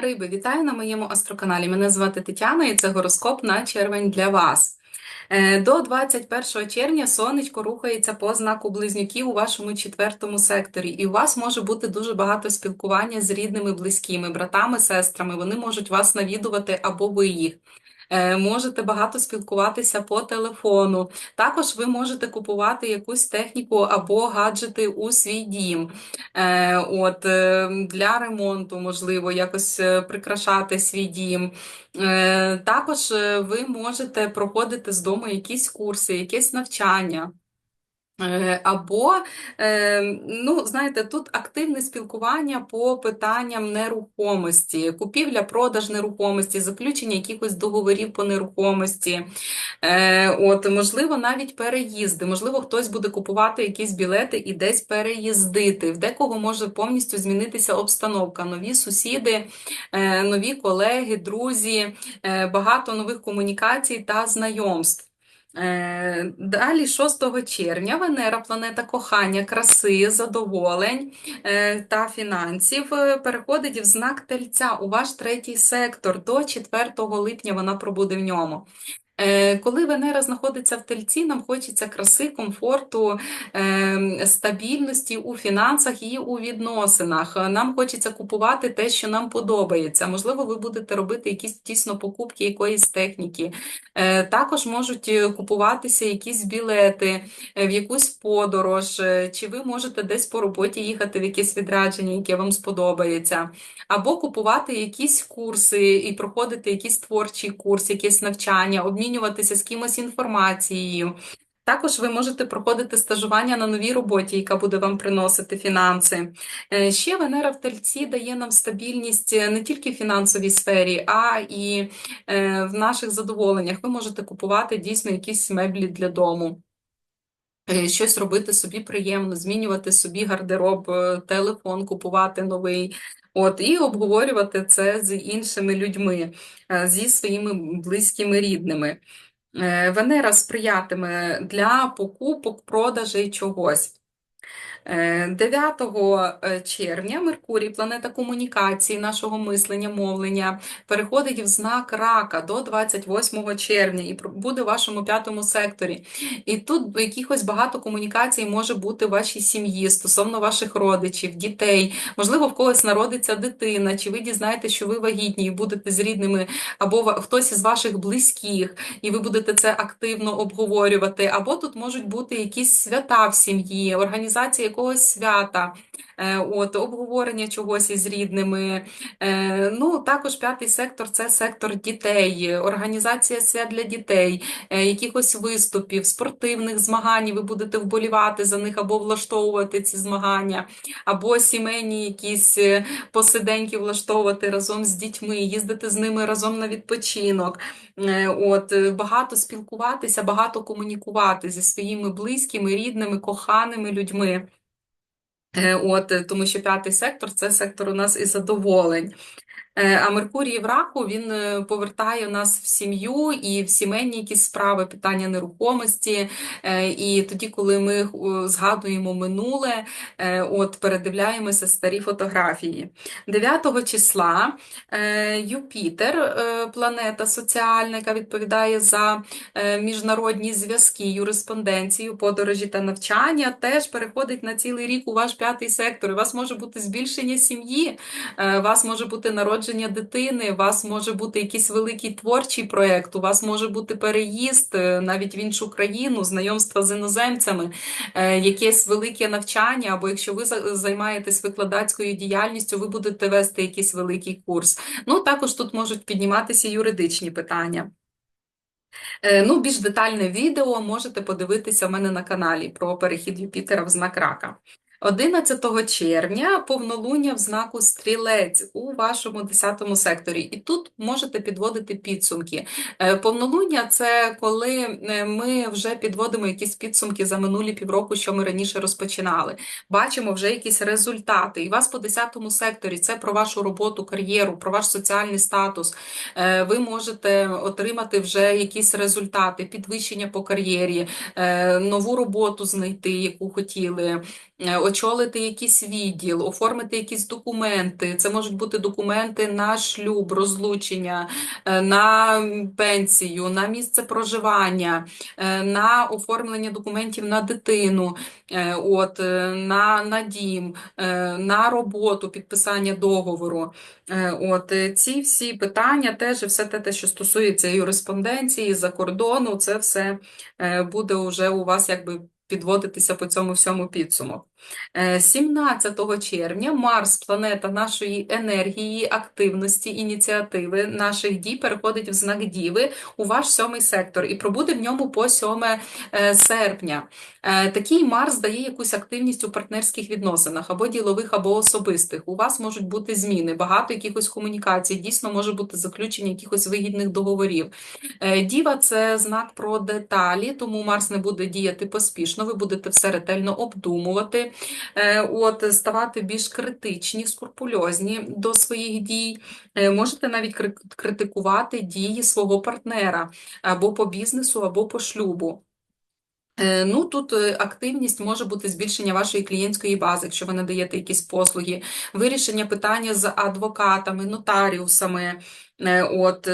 Риби, вітаю на моєму астроканалі. Мене звати Тетяна і це гороскоп на червень для вас. Е, До 21 червня сонечко рухається по знаку близнюків у вашому четвертому секторі, і у вас може бути дуже багато спілкування з рідними, близькими, братами, сестрами. Вони можуть вас навідувати або ви їх. Е, Можете багато спілкуватися по телефону. Також ви можете купувати якусь техніку або гаджети у свій дім. Е, От е, для ремонту, можливо, якось прикрашати свій дім. Також ви можете проходити з дому якісь курси, якесь навчання. Е, Або, е, ну, знаєте, тут активне спілкування по питанням нерухомості, купівля-продаж нерухомості, заключення якихось договорів по нерухомості. Е, От, можливо, навіть переїзди. Можливо, хтось буде купувати якісь білети і десь переїздити. В декого може повністю змінитися обстановка, нові сусіди, нові колеги, друзі, багато нових комунікацій та знайомств. Е, Далі, 6 червня, Венера, планета кохання, краси, задоволень е, та фінансів, е, переходить в знак Тельця у ваш третій сектор. До 4 липня вона пробуде в ньому. Е, Коли Венера знаходиться в тельці, нам хочеться краси, комфорту, е, стабільності у фінансах і у відносинах. Нам хочеться купувати те, що нам подобається. Можливо, ви будете робити якісь дійсно покупки якоїсь техніки. Е, Також можуть купуватися якісь білети в якусь подорож, чи ви можете десь по роботі їхати в якесь відрядження, яке вам сподобається. Або купувати якісь курси і проходити якийсь творчий курс, якесь навчання, обмінюватися з кимось інформацією. Також ви можете проходити стажування на новій роботі, яка буде вам приносити фінанси. Е, Ще Венера в Тельці дає нам стабільність е, не тільки в фінансовій сфері, а і е, в наших задоволеннях. Ви можете купувати дійсно якісь меблі для дому. Е, Щось робити собі приємно, змінювати собі гардероб, е, телефон купувати новий. От, і обговорювати це з іншими людьми, е, зі своїми близькими рідними. Венера сприятиме для покупок, продажей чогось. Е, 9 е, червня Меркурій, планета комунікації, нашого мислення, мовлення, переходить в знак рака до 28 червня і буде в вашому п'ятому секторі. І тут якихось багато комунікацій може бути в вашій сім'ї стосовно ваших родичів, дітей. Можливо, в когось народиться дитина, чи ви дізнаєтеся, що ви вагітні і будете з рідними, або хтось із ваших близьких, і ви будете це активно обговорювати. Або тут можуть бути якісь свята в сім'ї, організація якогось свята, е, от, обговорення чогось із рідними. Е, Ну, також п'ятий сектор це сектор дітей, організація свят для дітей, е, якихось виступів, спортивних змагань. Ви будете вболівати за них або влаштовувати ці змагання, або сімейні якісь посиденьки влаштовувати разом з дітьми, їздити з ними разом на відпочинок. От, багато спілкуватися, багато комунікувати зі своїми близькими, рідними, коханими людьми. Е, От, е, тому що п'ятий сектор це сектор у нас і задоволень. Е, А Меркурій в раку він е, повертає нас в сім'ю і в сімейні якісь справи, питання нерухомості. Е, І тоді, коли ми згадуємо минуле, от передивляємося старі фотографії. 9 числа Юпітер, планета соціальна, яка відповідає за міжнародні зв'язки, юриспонденцію, подорожі та навчання, теж переходить на цілий рік у ваш п'ятий сектор. У вас може бути збільшення сім'ї, у вас може бути народження дитини, у вас може бути якийсь великий творчий проєкт, у вас може бути переїзд е, навіть в іншу країну, знайомства з іноземцями, е, якесь велике навчання, або якщо ви займаєтесь викладацькою діяльністю, ви будете вести якийсь великий курс. Ну, також тут можуть підніматися юридичні питання. Е, Ну, більш детальне відео можете подивитися в мене на каналі про перехід Юпітера в знак рака. 11 червня повнолуння в знаку Стрілець у вашому 10 секторі. І тут можете підводити підсумки. Е, Повнолуння це коли е, ми вже підводимо якісь підсумки за минулі півроку, що ми раніше розпочинали. Бачимо вже якісь результати. І вас по 10 секторі це про вашу роботу, кар'єру, про ваш соціальний статус. Е, Ви можете отримати вже якісь результати, підвищення по кар'єрі, нову роботу знайти, яку хотіли. Очолити якийсь відділ, оформити якісь документи. Це можуть бути документи на шлюб, розлучення, е, на пенсію, на місце проживання, е, на оформлення документів на дитину, е, от, на, на дім, на роботу, підписання договору. От ці всі питання, теж все те, те, що стосується юриспонденції за кордону, це все буде вже у вас якби підводитися по цьому всьому підсумок. Е, 17 червня Марс, планета нашої енергії, активності, ініціативи, наших дій, переходить в знак Діви у ваш сьомий сектор і пробуде в ньому по 7 е, серпня. Е, Такий Марс дає якусь активність у партнерських відносинах, або ділових, або особистих. У вас можуть бути зміни, багато якихось комунікацій, дійсно може бути заключення якихось вигідних договорів. Е, Діва це знак про деталі, тому Марс не буде діяти поспішно, ви будете все ретельно обдумувати, е, от, ставати більш критичні, скрупульозні до своїх дій. Е, Можете навіть критикувати дії свого партнера або по бізнесу, або по шлюбу. Е, Ну, тут активність може бути збільшення вашої клієнтської бази, якщо ви надаєте якісь послуги, вирішення питання з адвокатами, нотаріусами. От,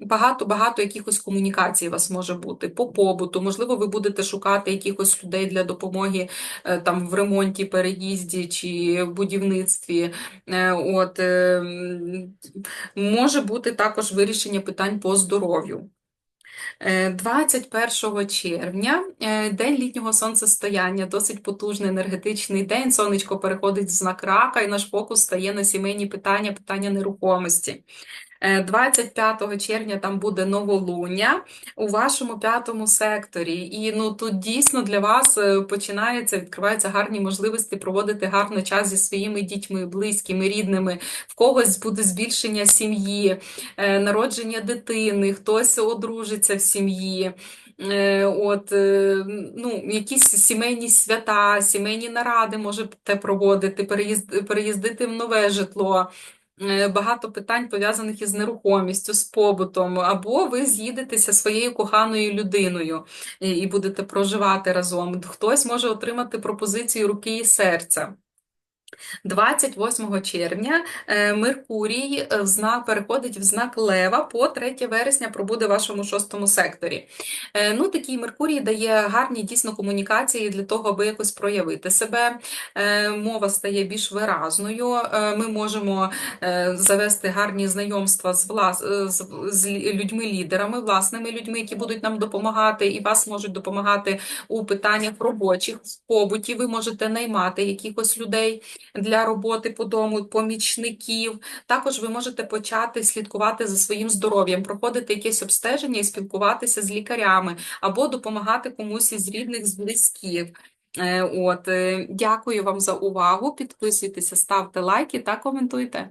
е, м, багато, багато якихось комунікацій у вас може бути по побуту. Можливо, ви будете шукати якихось людей для допомоги е, там в ремонті, переїзді чи в будівництві. Е, От, е, може бути також вирішення питань по здоров'ю. Е, 21 червня, день літнього сонцестояння, досить потужний енергетичний день. Сонечко переходить в знак рака, і наш фокус стає на сімейні питання, питання нерухомості. Е, 25 червня там буде новолуння у вашому п'ятому секторі. І ну тут дійсно для вас е, починається, відкриваються гарні можливості проводити гарно час зі своїми дітьми, близькими, рідними. В когось буде збільшення сім'ї, е, народження дитини, хтось одружиться в сім'ї. Е, От, е, ну, якісь сімейні свята, сімейні наради можете проводити, переїздити в нове житло. Е, Багато питань пов'язаних із нерухомістю, з побутом, або ви з'їдетеся своєю коханою людиною і і будете проживати разом. Хтось може отримати пропозицію руки і серця. 28 червня е, Меркурій е, в знак переходить в знак Лева по 3 вересня пробуде в вашому шостому секторі. Е, Ну, такий Меркурій дає гарні дійсно комунікації для того, аби якось проявити себе. Мова стає більш виразною. Ми можемо завести гарні знайомства з, влас... з людьми-лідерами, власними людьми, які будуть нам допомагати, і вас можуть допомагати у питаннях робочих, в побуті. Ви можете наймати якихось людей для роботи по дому, помічників. Також ви можете почати слідкувати за своїм здоров'ям, проходити якесь обстеження і спілкуватися з лікарями, або допомагати комусь із рідних, з близьких. Е, От, е, дякую вам за увагу. Підписуйтеся, ставте лайки та коментуйте.